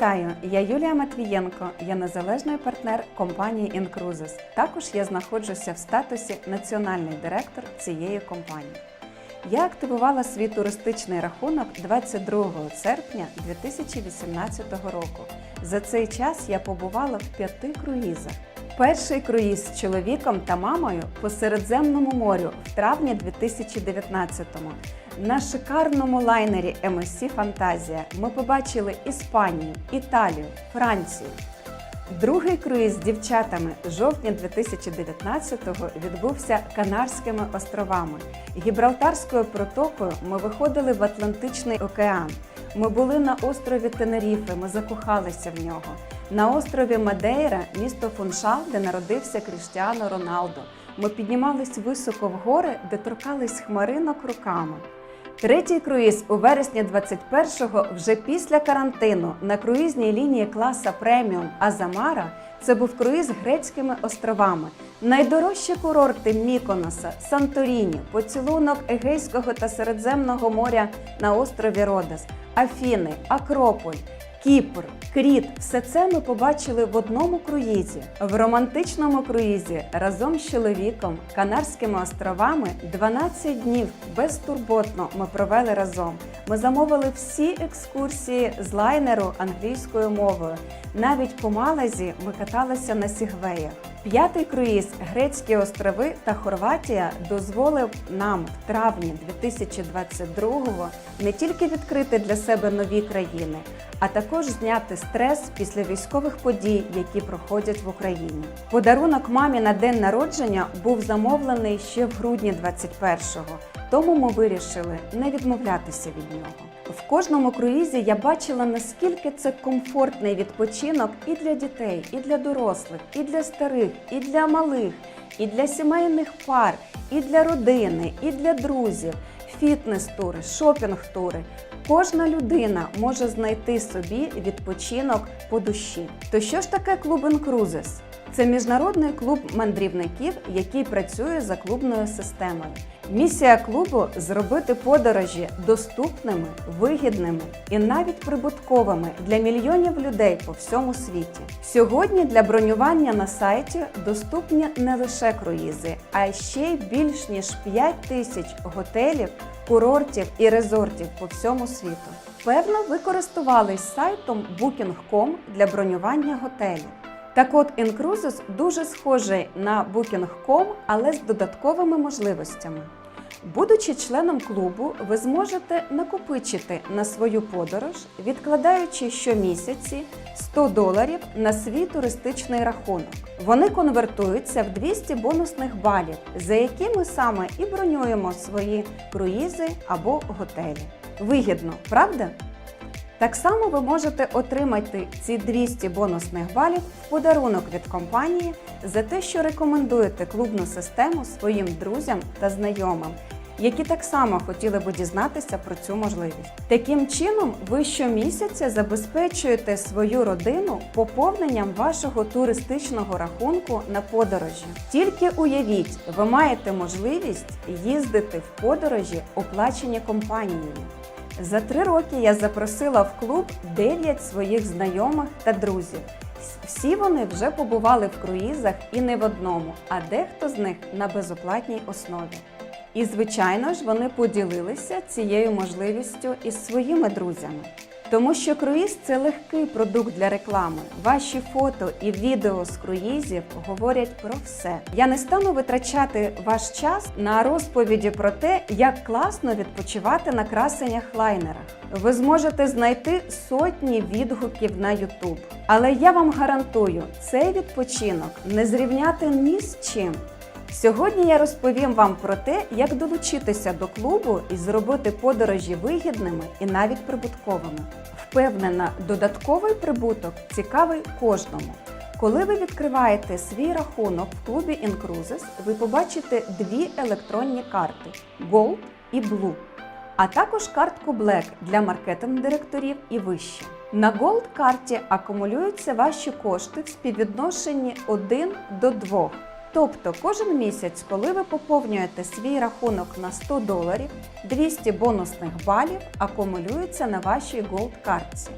Вітаю! Я Юлія Матвієнко, я незалежний партнер компанії Incruises. Також я знаходжуся в статусі національний директор цієї компанії. Я активувала свій туристичний рахунок 22 серпня 2018 року. За цей час я побувала в п'яти круїзах. Перший круїз з чоловіком та мамою по Середземному морю в травні 2019-му. На шикарному лайнері MSC Фантазія ми побачили Іспанію, Італію, Францію. Другий круїз з дівчатами жовтня 2019-го відбувся Канарськими островами. Гібралтарською протокою ми виходили в Атлантичний океан. Ми були на острові Тенеріфе, ми закохалися в нього. На острові Мадейра, місто Фуншал, де народився Кріштіано Роналдо. Ми піднімались високо в гори, де торкались хмаринок руками. Третій круїз у вересні 21-го вже після карантину на круїзній лінії класа преміум Азамара. Це був круїз грецькими островами. Найдорожчі курорти Міконоса, Санторіні, поцілунок Егейського та Середземного моря на острові Родос, Афіни, Акрополь. Кіпр, Кріт все це ми побачили в одному круїзі. В романтичному круїзі разом з чоловіком Канарськими островами 12 днів безтурботно ми провели разом. Ми замовили всі екскурсії з лайнеру англійською мовою. Навіть по Малазі ми каталися на сігвеях. П'ятий круїз Грецькі острови та Хорватія дозволив нам в травні 2022-го не тільки відкрити для себе нові країни, а також зняти стрес після військових подій, які проходять в Україні. Подарунок мамі на день народження був замовлений ще в грудні 21-го, тому ми вирішили не відмовлятися від нього. В кожному круїзі я бачила, наскільки це комфортний відпочинок і для дітей, і для дорослих, і для старих, і для малих, і для сімейних пар, і для родини, і для друзів, фітнес-тури, шопінг-тури. Кожна людина може знайти собі відпочинок по душі. То що ж таке клуб Incruises? Це міжнародний клуб мандрівників, який працює за клубною системою. Місія клубу зробити подорожі доступними, вигідними і навіть прибутковими для мільйонів людей по всьому світі. Сьогодні для бронювання на сайті доступні не лише круїзи, а ще й більш ніж 5 тисяч готелів, курортів і резортів по всьому світу. Певно, ви користувались сайтом Booking.com для бронювання готелів. Так от Incruises дуже схожий на Booking.com, але з додатковими можливостями. Будучи членом клубу, ви зможете накопичити на свою подорож, відкладаючи щомісяці 100 доларів на свій туристичний рахунок. Вони конвертуються в 200 бонусних балів, за які ми саме і бронюємо свої круїзи або готелі. Вигідно, правда? Так само ви можете отримати ці 200 бонусних балів в подарунок від компанії за те, що рекомендуєте клубну систему своїм друзям та знайомим, які так само хотіли би дізнатися про цю можливість. Таким чином, ви щомісяця забезпечуєте свою родину поповненням вашого туристичного рахунку на подорожі. Тільки уявіть, ви маєте можливість їздити в подорожі, оплачені компанією. За три роки я запросила в клуб 9 своїх знайомих та друзів. Всі вони вже побували в круїзах і не в одному, а дехто з них на безоплатній основі. І, звичайно ж, вони поділилися цією можливістю із своїми друзями. Тому що круїз це легкий продукт для реклами. Ваші фото і відео з круїзів говорять про все. Я не стану витрачати ваш час на розповіді про те, як класно відпочивати на красенях лайнерах. Ви зможете знайти сотні відгуків на YouTube. Але я вам гарантую, цей відпочинок не зрівняти ні з чим. Сьогодні я розповім вам про те, як долучитися до клубу і зробити подорожі вигідними і навіть прибутковими. Впевнена, додатковий прибуток цікавий кожному. Коли ви відкриваєте свій рахунок в клубі Incruises, ви побачите дві електронні карти Gold і Blue, а також картку Black для маркетинг-директорів і вище. На Gold карті акумулюються ваші кошти в співвідношенні 1 до 2. Тобто кожен місяць, коли ви поповнюєте свій рахунок на 100 доларів, 200 бонусних балів акумулюються на вашій Gold картці.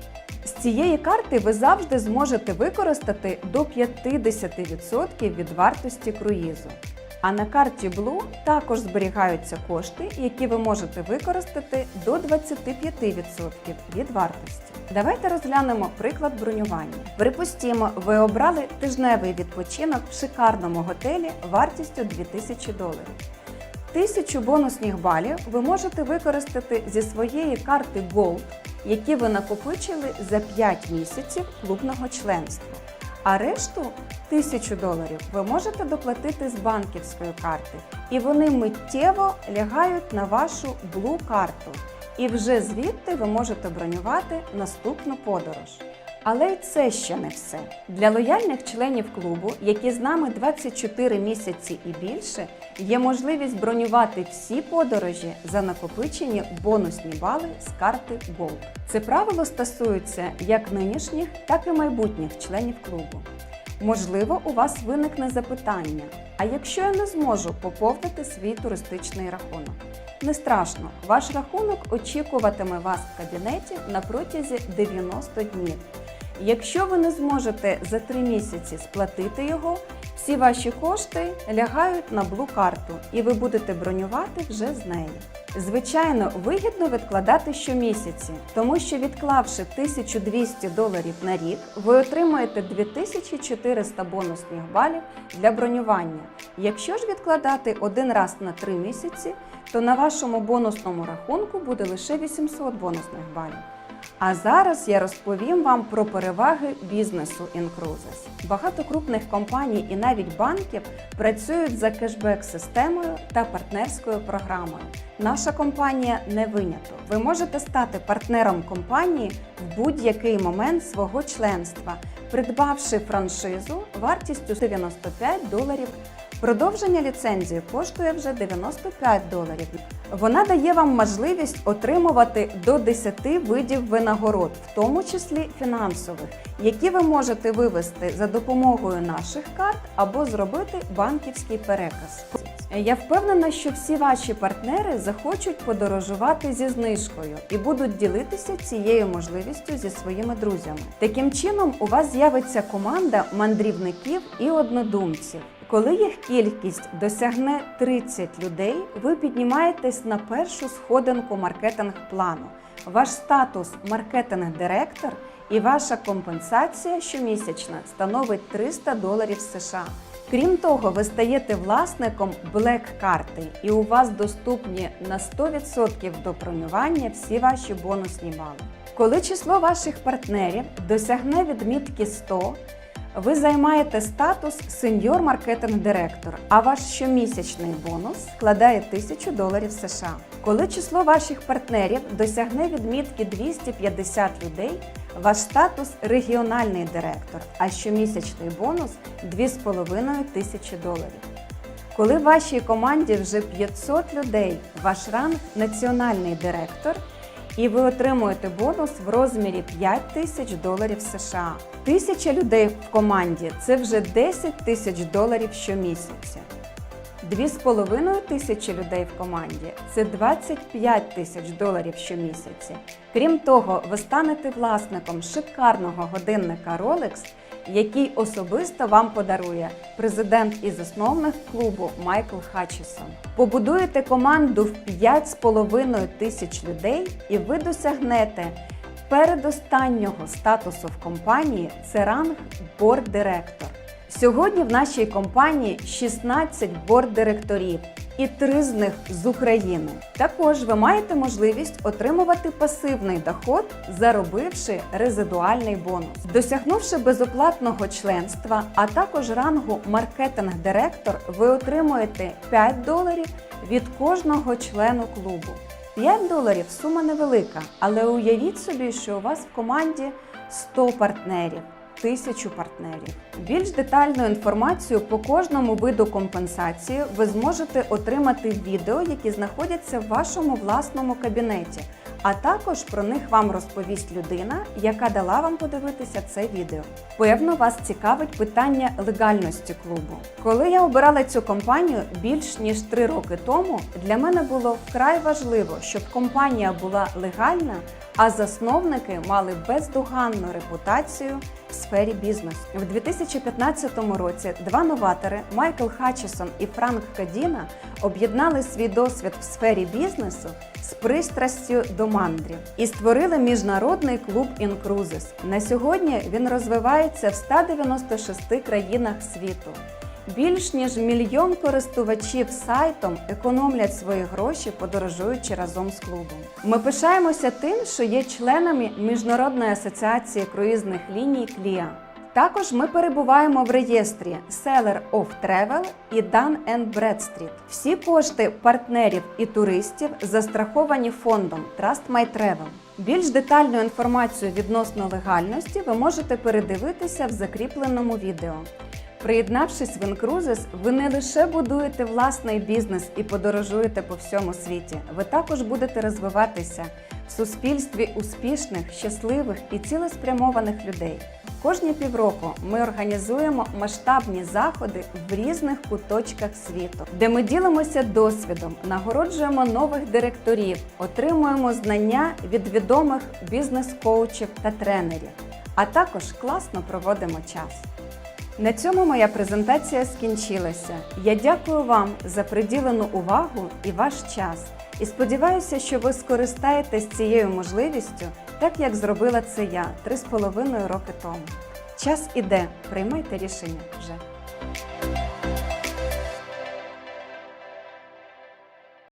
З цієї карти ви завжди зможете використати до 50% від вартості круїзу. А на карті Blue також зберігаються кошти, які ви можете використати до 25% від вартості. Давайте розглянемо приклад бронювання. Припустімо, ви обрали тижневий відпочинок в шикарному готелі вартістю 2000 доларів. Тисячу бонусних балів ви можете використати зі своєї карти Gold, які ви накопичили за 5 місяців клубного членства. А решту тисячу доларів ви можете доплатити з банківської карти, і вони миттєво лягають на вашу Blue карту. І вже звідти ви можете бронювати наступну подорож. Але й це ще не все. Для лояльних членів клубу, які з нами 24 місяці і більше, є можливість бронювати всі подорожі за накопичені бонусні бали з карти Gold. Це правило стосується як нинішніх, так і майбутніх членів клубу. Можливо, у вас виникне запитання: а якщо я не зможу поповнити свій туристичний рахунок? Не страшно, ваш рахунок очікуватиме вас в кабінеті на протязі 90 днів. Якщо ви не зможете за 3 місяці сплатити його, всі ваші кошти лягають на блу карту, і ви будете бронювати вже з неї. Звичайно, вигідно відкладати щомісяці, тому що відклавши 1200 доларів на рік, ви отримаєте 2400 бонусних балів для бронювання. Якщо ж відкладати один раз на 3 місяці, то на вашому бонусному рахунку буде лише 800 бонусних балів. А зараз я розповім вам про переваги бізнесу Incruises. Багато крупних компаній і навіть банків працюють за кешбек-системою та партнерською програмою. Наша компанія не виняток. Ви можете стати партнером компанії в будь-який момент свого членства, придбавши франшизу вартістю 95 доларів. Продовження ліцензії коштує вже 95 доларів. Вона дає вам можливість отримувати до 10 видів винагород, в тому числі фінансових, які ви можете вивести за допомогою наших карт або зробити банківський переказ. Я впевнена, що всі ваші партнери захочуть подорожувати зі знижкою і будуть ділитися цією можливістю зі своїми друзями. Таким чином, у вас з'явиться команда мандрівників і однодумців. Коли їх кількість досягне 30 людей, ви піднімаєтесь на першу сходинку маркетинг-плану. Ваш статус маркетинг-директор і ваша компенсація щомісячна становить 300 доларів США. Крім того, ви стаєте власником Black карти, і у вас доступні на 100% до бронювання всі ваші бонусні бали. Коли число ваших партнерів досягне відмітки 100, ви займаєте статус сеньор маркетинг директор, а ваш щомісячний бонус складає 1000 доларів США. Коли число ваших партнерів досягне відмітки 250 людей, ваш статус регіональний директор, а щомісячний бонус 2,5 тисячі доларів. Коли в вашій команді вже 500 людей, ваш ранг національний директор, і ви отримуєте бонус в розмірі 5 тисяч доларів США. Тисяча людей в команді це вже 10 тисяч доларів щомісяця. Дві з половиною тисячі людей в команді це 25 тисяч доларів щомісяці. Крім того, ви станете власником шикарного годинника Rolex, який особисто вам подарує президент і засновник клубу Майкл Хатчісон. Побудуєте команду в 5,5 тисяч людей, і ви досягнете передостаннього статусу в компанії це ранг борд-директор. Сьогодні в нашій компанії 16 борд-директорів і три з них з України. Також ви маєте можливість отримувати пасивний доход, заробивши резидуальний бонус. Досягнувши безоплатного членства, а також рангу маркетинг-директор, ви отримуєте 5 доларів від кожного члену клубу. 5 доларів сума невелика, але уявіть собі, що у вас в команді 100 партнерів. Тисячу партнерів. Більш детальну інформацію по кожному виду компенсації ви зможете отримати в відео, які знаходяться в вашому власному кабінеті. А також про них вам розповість людина, яка дала вам подивитися це відео. Певно, вас цікавить питання легальності клубу. Коли я обирала цю компанію більш ніж три роки тому, для мене було вкрай важливо, щоб компанія була легальна, а засновники мали бездоганну репутацію в сфері бізнесу. В 2015 році два новатори Майкл Хатчесон і Франк Кадіна об'єднали свій досвід в сфері бізнесу з пристрастю до мандрів і створили міжнародний клуб Інкрузис. На сьогодні він розвивається в 196 країнах світу. Більш ніж мільйон користувачів сайтом економлять свої гроші, подорожуючи разом з клубом. Ми пишаємося тим, що є членами Міжнародної асоціації круїзних ліній Кліа. Також ми перебуваємо в реєстрі Seller of Travel і Dun Bradstreet. Всі кошти партнерів і туристів застраховані фондом Trust My Travel. Більш детальну інформацію відносно легальності ви можете передивитися в закріпленому відео. Приєднавшись в Incruises, ви не лише будуєте власний бізнес і подорожуєте по всьому світі, ви також будете розвиватися в суспільстві успішних, щасливих і цілеспрямованих людей. Кожні півроку ми організуємо масштабні заходи в різних куточках світу, де ми ділимося досвідом, нагороджуємо нових директорів, отримуємо знання від відомих бізнес-коучів та тренерів, а також класно проводимо час. На цьому моя презентація скінчилася. Я дякую вам за приділену увагу і ваш час. І сподіваюся, що ви скористаєтесь цією можливістю, так як зробила це я три з половиною роки тому. Час іде, приймайте рішення вже.